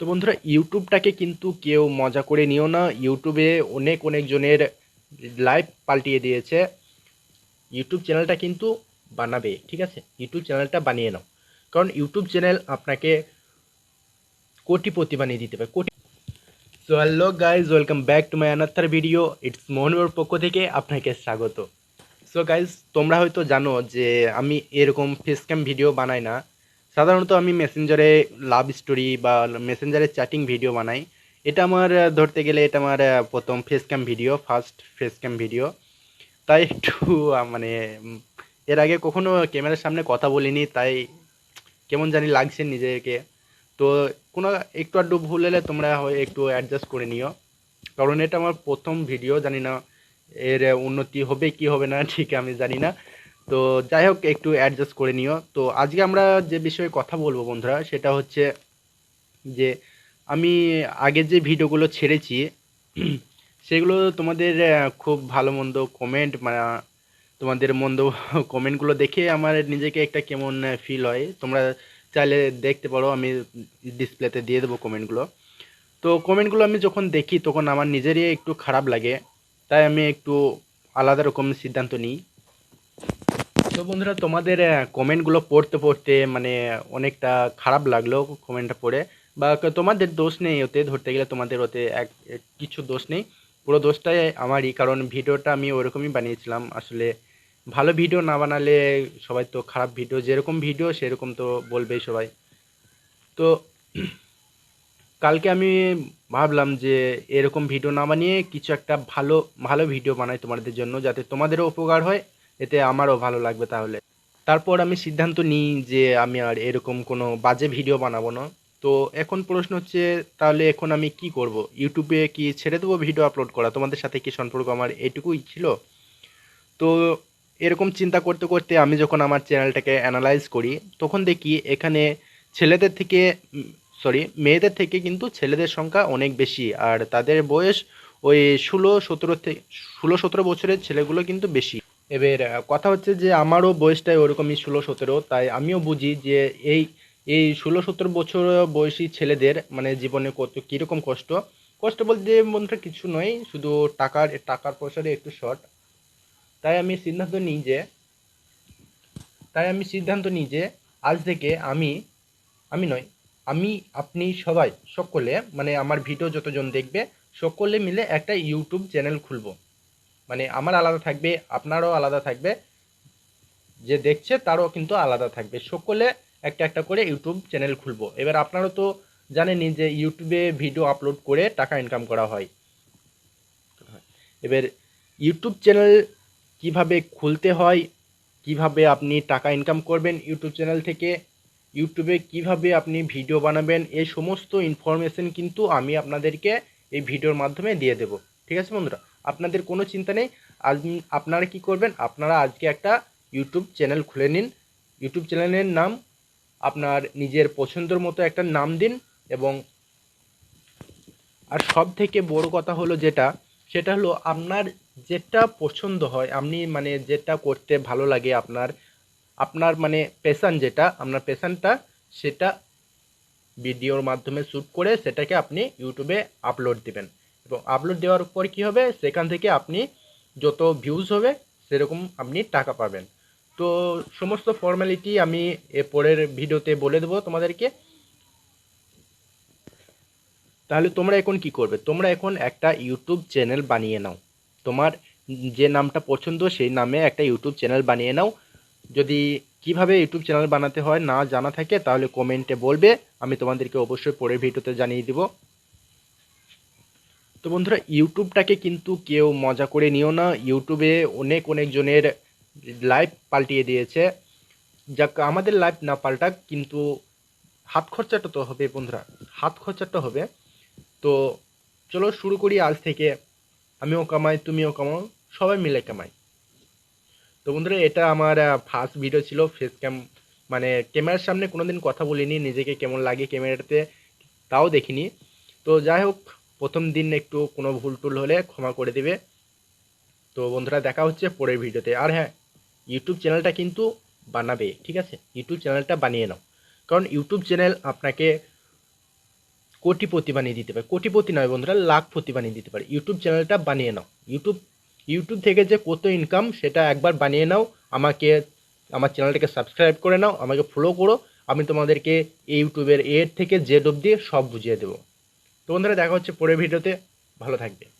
তো বন্ধুরা, ইউটিউবটাকে কিন্তু কেউ মজা করে নিও না। ইউটিউবে অনেক অনেক জনের লাইফ পাল্টিয়ে দিয়েছে। ইউটিউব চ্যানেলটা কিন্তু বানাবে, ঠিক আছে? ইউটিউব চ্যানেলটা বানিয়ে নাও। কারণ ইউটিউব চ্যানেল আপনাকে কোটিপতি বানিয়ে দিতে পারে, কোটি so hello guys welcome back to my আনাত্তার video it's মোহনবার পক্ষ থেকে আপনাকে স্বাগত। সো গাইজ তোমরা হয়তো জানো যে আমি এরকম ফেস ক্যাম ভিডিও বানাই না। সাধারণত আমি মেসেঞ্জারে লাভ স্টোরি বা মেসেঞ্জারে চ্যাটিং ভিডিও বানাই। এটা আমার ধরতে গেলে এটা আমার প্রথম face cam video first face cam video তাই একটু মানে এর আগে কখনো ক্যামেরার সামনে কথা বলিনি, তাই কেমন জানি লাগছে নিজেকে। তো কোনো একটু আধটু ভুল হলে তোমরা একটু অ্যাডজাস্ট করে নিও। কারণ এটা আমার প্রথম ভিডিও জানি না এর উন্নতি হবে কি হবে না, ঠিক আমি জানি না। তো যাই হোক, একটু অ্যাডজাস্ট করে নিও। তো আজকে আমরা যে বিষয়ে কথা বলব বন্ধুরা, সেটা হচ্ছে যে আমি আগে যে ভিডিওগুলো ছেড়েছি, সেগুলো তোমাদের খুব ভালো মন্দ কমেন্ট মানে তোমাদের মন্দ কমেন্টগুলো দেখে আমার নিজেকে একটা কেমন ফিল হয়। তোমরা চাইলে দেখতে পারো, আমি ডিসপ্লেতে দিয়ে দেবো কমেন্টগুলো তো কমেন্টগুলো আমি যখন দেখি, তখন আমার নিজেরই একটু খারাপ লাগে। তাই আমি একটু আলাদা রকম সিদ্ধান্ত নিই। তো বন্ধুরা, তোমাদের কমেন্টগুলো পড়তে পড়তে মানে অনেকটা খারাপ লাগল কমেন্টটা পড়ে। বা তোমাদের দোষ নেই ওতে, ধরতে গেলে তোমাদের ওতে এক কিছু দোষ নেই। পুরো দোষটাই আমারই, কারণ ভিডিওটা আমি ওরকমই বানিয়েছিলাম। আসলে ভালো ভিডিও না বানালে সবাই তো খারাপ ভিডিও, যেরকম ভিডিও সেরকম তো বলবেই সবাই। তো কালকে আমি ভাবলাম যে এরকম ভিডিও না বানিয়ে কিছু একটা ভালো ভালো ভিডিও বানাই তোমাদের জন্য, যাতে তোমাদেরও উপকার হয়। এতে আমারও ভালো লাগবে তাহলে। তারপর আমি সিদ্ধান্ত নিই যে আমি আর এরকম কোনো বাজে ভিডিও বানাবো না। তো এখন প্রশ্ন হচ্ছে, তাহলে এখন আমি কি করব? ইউটিউবে কি ছেড়ে দেবো ভিডিও আপলোড করা? তোমাদের সাথে কি সম্পর্ক আমার এটুকুই ছিল? তো এরকম চিন্তা করতে করতে আমি যখন আমার চ্যানেলটাকে অ্যানালাইজ করি, তখন দেখি এখানে ছেলেদের থেকে সরি মেয়েদের থেকে কিন্তু ছেলেদের সংখ্যা অনেক বেশি। আর তাদের বয়স ওই ষোলো, সতেরো থেকে, ষোলো, সতেরো বছরের ছেলেগুলো কিন্তু বেশি। এবার কথা হচ্ছে যে আমারও বয়সটাই ওরকমই ষোলো, সতেরো, তাই আমিও বুঝি যে এই এই ষোলো, সতেরো বছর বয়সী ছেলেদের মানে জীবনে কত, কীরকম কষ্ট? কষ্ট বলতে বন্ধুরা কিছু নয়, শুধু টাকার টাকার পয়সার একটু শর্ট। তাই আমি সিদ্ধান্ত নিই যে, তাই আমি সিদ্ধান্ত নিই যে আজ থেকে আমি আমি নয়, আমি, আপনি সবাই, সকলে মানে আমার ভিডিও যতজন দেখবে, সকলে মিলে একটা ইউটিউব চ্যানেল খুলবো। মানে আমার আলাদা থাকবে, আপনারও আলাদা থাকবে। যে দেখছে তারও কিন্তু আলাদা থাকবে। সকলে একটা একটা করে ইউটিউব চ্যানেল খুলবো। এবার আপনারা তো জানেনই যে ইউটিউবে ভিডিও আপলোড করে টাকা ইনকাম করা হয়। এবার ইউটিউব চ্যানেল কীভাবে খুলতে হয়, কীভাবে আপনি টাকা ইনকাম করবেন ইউটিউব চ্যানেল থেকে, ইউটিউবে কীভাবে আপনি ভিডিও বানাবেন এই সমস্ত ইনফরমেশন কিন্তু আমি আপনাদেরকে এই ভিডিওর মাধ্যমে দিয়ে দেব। ঠিক আছে বন্ধুরা? আপনাদের কোনো চিন্তা নেই। আজ আপনারা কি করবেন? আপনারা আজকে একটা ইউটিউব চ্যানেল খুলে নিন। ইউটিউব চ্যানেলের নাম আপনার নিজের পছন্দের মতো একটা নাম দিন এবং আর সব থেকে বড় কথা হলো যেটা, সেটা হলো আপনার যেটা পছন্দ হয়, আপনি মানে যেটা করতে ভালো লাগে আপনার আপনার মানে পেশান যেটা, আপনার পেশানটা সেটা ভিডিওর মাধ্যমে শ্যুট করে সেটাকে আপনি ইউটিউবে আপলোড দিবেন। এবং আপলোড দেওয়ার পর কি হবে? সেখান থেকে আপনি যত ভিউজ হবে, সেরকম আপনি টাকা পাবেন। তো সমস্ত ফর্মালিটি আমি এ পরের ভিডিওতে বলে দেবো তোমাদেরকে। তাহলে তোমরা এখন কি করবে? তোমরা এখন একটা ইউটিউব চ্যানেল বানিয়ে নাও। তোমার যে নামটা পছন্দ, সেই নামে একটা ইউটিউব চ্যানেল বানিয়ে নাও। যদি কীভাবে ইউটিউব চ্যানেল বানাতে হয় না জানা থাকে, তাহলে কমেন্টে বলবে। আমি তোমাদেরকে অবশ্যই পরের ভিডিওতে জানিয়ে দিব। তো বন্ধুরা, ইউটিউবটাকে কিন্তু কেউ মজা করে নিও না। ইউটিউবে অনেক অনেক জনের লাইফ পাল্টিয়ে দিয়েছে। যা আমাদের লাইফ না পাল্টাক, কিন্তু হাত খরচাটা তো হবে বন্ধুরা, হাত খরচাটা হবে। তো চলো শুরু করি আজ থেকে। আমিও কামাই, তুমিও কামাও, সবাই মিলে কামাই। তো বন্ধুরা, এটা আমার ফার্স্ট ভিডিও ছিল ফেস ক্যাম মানে ক্যামেরার সামনে কোনোদিন কথা বলিনি, নিজেকে কেমন লাগে ক্যামেরাতে, তাও দেখিনি। তো যাই হোক প্রথম দিন একটু কোনো ভুল টুল হলে ক্ষমা করে দেবে। তো বন্ধুরা, দেখা হচ্ছে পরের ভিডিওতে। আর হ্যাঁ ইউটিউব চ্যানেলটা কিন্তু বানাবে, ঠিক আছে? ইউটিউব চ্যানেলটা বানিয়ে নাও। কারণ ইউটিউব চ্যানেল আপনাকে কোটিপতি বানিয়ে দিতে পারে। কোটিপতি নয় বন্ধুরা, লাখপতি বানিয়ে দিতে পারে। ইউটিউব চ্যানেলটা বানিয়ে নাও। ইউটিউব ইউটিউব থেকে যে কত ইনকাম সেটা একবার বানিয়ে নাও। আমাকে, আমার চ্যানেলটাকে সাবস্ক্রাইব করে নাও। আমাকে ফলো করো। আমি তোমাদেরকে এই ইউটিউবের এর থেকে জেড অবধি সব বুঝিয়ে দেবো। তো বন্ধুরা দেখা হচ্ছে পরে ভিডিওতে। ভালো থাকবে।